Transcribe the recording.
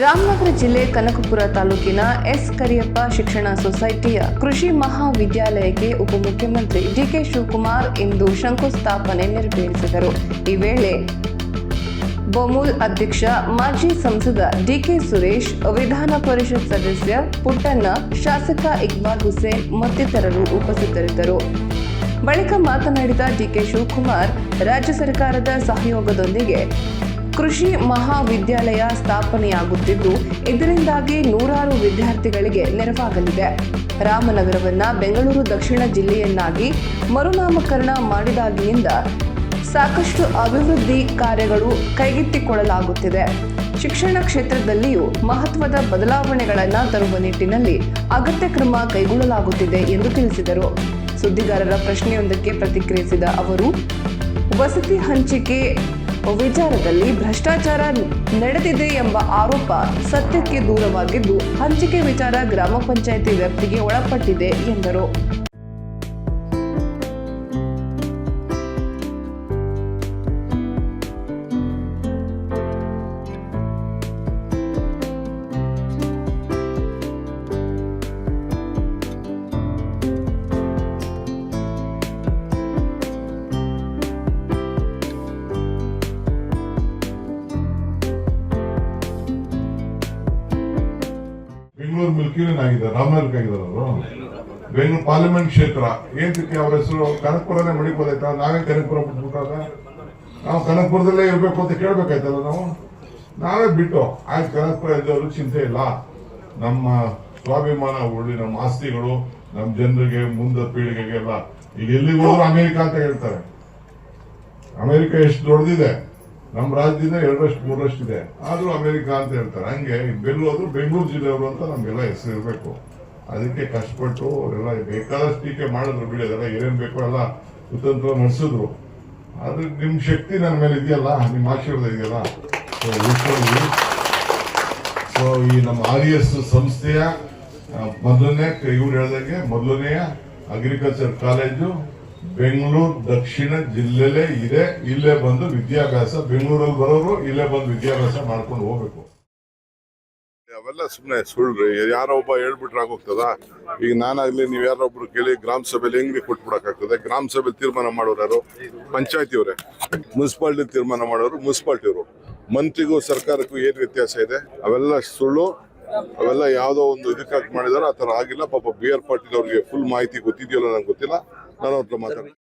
ರಾಮನಗರ ಜಿಲ್ಲೆ ಕನಕಪುರ ತಾಲೂಕಿನ ಎಸ್ ಕರಿಯಪ್ಪ ಶಿಕ್ಷಣ ಸೊಸೈಟಿಯ ಕೃಷಿ ಮಹಾವಿದ್ಯಾಲಯಕ್ಕೆ ಉಪಮುಖ್ಯಮಂತ್ರಿ ಡಿಕೆ ಶಿವಕುಮಾರ್ ಇಂದು ಶಂಕುಸ್ಥಾಪನೆ ನೆರವೇರಿಸಿದರು. ಈ ವೇಳೆ ಬೊಮೂಲ್ ಅಧ್ಯಕ್ಷ, ಮಾಜಿ ಸಂಸದ ಡಿಕೆ ಸುರೇಶ್, ವಿಧಾನ ಪರಿಷತ್ ಸದಸ್ಯ ಪುಟ್ಟಣ್ಣ, ಶಾಸಕ ಇಕ್ಬಾಲ್ ಹುಸೇನ್ ಮತ್ತಿತರರು ಉಪಸ್ಥಿತರಿದ್ದರು. ಬಳಿಕ ಮಾತನಾಡಿದ ಡಿಕೆ ಶಿವಕುಮಾರ್, ರಾಜ್ಯ ಸರ್ಕಾರದ ಸಹಯೋಗದೊಂದಿಗೆ ಕೃಷಿ ಮಹಾವಿದ್ಯಾಲಯ ಸ್ಥಾಪನೆಯಾಗುತ್ತಿದ್ದು, ಇದರಿಂದಾಗಿ ನೂರಾರು ವಿದ್ಯಾರ್ಥಿಗಳಿಗೆ ನೆರವಾಗಲಿದೆ. ರಾಮನಗರವನ್ನ ಬೆಂಗಳೂರು ದಕ್ಷಿಣ ಜಿಲ್ಲೆಯನ್ನಾಗಿ ಮರುನಾಮಕರಣ ಮಾಡಿದಾಗಿನಿಂದ ಸಾಕಷ್ಟು ಅಭಿವೃದ್ಧಿ ಕಾರ್ಯಗಳು ಕೈಗೆತ್ತಿಕೊಳ್ಳಲಾಗುತ್ತಿದೆ. ಶಿಕ್ಷಣ ಕ್ಷೇತ್ರದಲ್ಲಿಯೂ ಮಹತ್ವದ ಬದಲಾವಣೆಗಳನ್ನು ತರುವ ನಿಟ್ಟಿನಲ್ಲಿ ಅಗತ್ಯ ಕ್ರಮ ಕೈಗೊಳ್ಳಲಾಗುತ್ತಿದೆ ಎಂದು ತಿಳಿಸಿದರು. ಸುದ್ದಿಗಾರರ ಪ್ರಶ್ನೆಯೊಂದಕ್ಕೆ ಪ್ರತಿಕ್ರಿಯಿಸಿದ ಅವರು, ವಸತಿ ಹಂಚಿಕೆ ವಿಚಾರದಲ್ಲಿ ಭ್ರಷ್ಟಾಚಾರ ನಡೆದಿದೆ ಎಂಬ ಆರೋಪ ಸತ್ಯಕ್ಕೆ ದೂರವಾಗಿದ್ದು ಹಂಚಿಕೆ ವಿಚಾರ ಗ್ರಾಮ ಪಂಚಾಯಿತಿ ವ್ಯಾಪ್ತಿಗೆ ಒಳಪಟ್ಟಿದೆ ಎಂದರು. ಬೆಂಗಳೂರು ಮಿಲ್ಕಿನ ಆಗಿದ್ದಾರೆ ರಾಮನಗರಕ್ಕೆ ಆಗಿದ್ದಾರೆ ಅವರು. ಬೆಂಗಳೂರು ಪಾರ್ಲಿಮೆಂಟ್ ಕ್ಷೇತ್ರ. ಏನಕ್ಕೆ ಅವ್ರ ಹೆಸರು ಕನಕಪುರನೇ ಮಡಿಬೋದಾಯ್ತಾ? ನಾವೇ ಕನಕಪುರ ಬಿಟ್ಬಿಟ್ಟಾಗ ನಾವು ಕನಕಪುರದಲ್ಲೇ ಇರಬೇಕು ಅಂತ ಕೇಳ್ಬೇಕಾಯ್ತಲ್ಲ ನಾವು? ನಾವೇ ಬಿಟ್ಟು. ಆಯ್ತು, ಕನಕಪುರ ಇದ್ದವರು ಚಿಂತೆ ಇಲ್ಲ. ನಮ್ಮ ಸ್ವಾಭಿಮಾನ ಉಳ್ಳಿ ನಮ್ಮ ಆಸ್ತಿಗಳು, ನಮ್ಮ ಜನರಿಗೆ, ಮುಂದ ಪೀಳಿಗೆಗೆಲ್ಲ ಈಗ ಎಲ್ಲಿಗೆ ಹೋದ್ರು ಅಮೆರಿಕ ಅಂತ ಹೇಳ್ತಾರೆ. ಅಮೆರಿಕ ಎಷ್ಟು ದೊಡ್ಡದಿದೆ. ನಮ್ಮ ರಾಜ್ಯದಿಂದ ಎರಡರಷ್ಟು ಮೂರಷ್ಟು ಇದೆ ಆದರೂ ಅಮೆರಿಕ ಅಂತ ಹೇಳ್ತಾರೆ. ಹಂಗೆ ಬೆಂಗಳೂರು ಬೆಂಗಳೂರು ಜಿಲ್ಲೆಯವರು ಅಂತ ನಮಗೆಲ್ಲ ಹೆಸರು ಇರಬೇಕು. ಅದಕ್ಕೆ ಕಷ್ಟಪಟ್ಟು ಎಲ್ಲ ಬೇಕಾದಷ್ಟು ಟೀಕೆ ಮಾಡಿದ್ರು ಬಿಡಿ ಅದೆಲ್ಲ ಏನೇನು ಬೇಕೋ ಎಲ್ಲ ಕುತಂತ್ರ ನಡೆಸಿದ್ರು. ಆದರೆ ನಿಮ್ಮ ಶಕ್ತಿ ನನ್ನ ಮೇಲೆ ಇದೆಯಲ್ಲ? ನಿಮ್ಮ ಆಶೀರ್ವಾದ ಇದೆಯಲ್ಲ? ಸೊ ಈ ನಮ್ಮ ಆರ್ ಎಸ್ ಸಂಸ್ಥೆಯ ಮೊದಲನೇ, ಇವ್ರು ಹೇಳ್ದಂಗೆ ಮೊದಲನೆಯ ಅಗ್ರಿಕಲ್ಚರ್ ಕಾಲೇಜು ಬೆಂಗಳೂರು ದಕ್ಷಿಣ ಜಿಲ್ಲೆಲೇ ಇದೆ. ಇಲ್ಲೇ ಬಂದು ವಿದ್ಯಾಭ್ಯಾಸ ಬೆಂಗಳೂರಲ್ಲಿ ಬರೋರು ಇಲ್ಲೇ ಬಂದು ವಿದ್ಯಾಭ್ಯಾಸ ಮಾಡ್ಕೊಂಡು ಹೋಗ್ಬೇಕು. ಅವೆಲ್ಲ ಸುಮ್ಮನೆ ಸುಳ್ಳ್ರಿ ಯಾರೋ ಒಬ್ಬ ಹೇಳ್ಬಿಟ್ರೆ ಆಗೋಗ್ತದ? ಈಗ ನಾನಾಗ್ಲಿ ನೀವು ಯಾರೋ ಒಬ್ರು ಕೇಳಿ ಗ್ರಾಮ ಸಭೆಯಲ್ಲಿ ಹೆಂಗ್ರಿ ಕೊಟ್ಬಿಡಕ್ಕಾಗ್ತದೆ ಗ್ರಾಮ ಸಭೆಯಲ್ಲಿ ತೀರ್ಮಾನ ಮಾಡೋರು ಯಾರು? ಪಂಚಾಯತಿ ಮುನ್ಸಿಪಾಲ್ಟಿ ತೀರ್ಮಾನ ಮಾಡೋರು ಮುನ್ಸಿಪಾಲ್ಟಿ ಅವರು ಮಂತ್ರಿಗೂ ಸರ್ಕಾರಕ್ಕೂ ಏನ್ ವ್ಯತ್ಯಾಸ ಇದೆ? ಅವೆಲ್ಲ ಸುಳ್ಳು. ಅವೆಲ್ಲ ಯಾವುದೋ ಒಂದು ಇದಕ್ಕಾಗಿ ಮಾಡಿದಾರೋ ಆ ತರ ಆಗಿಲ್ಲ. ಪಾಪ ಬಿ ಆರ್ ಪಾಟೀಲ್ ಅವ್ರಿಗೆ ಫುಲ್ ಮಾಹಿತಿ ಗೊತ್ತಿದೆಯಲ್ಲ ನಂಗೆ ಗೊತ್ತಿಲ್ಲ. No lo.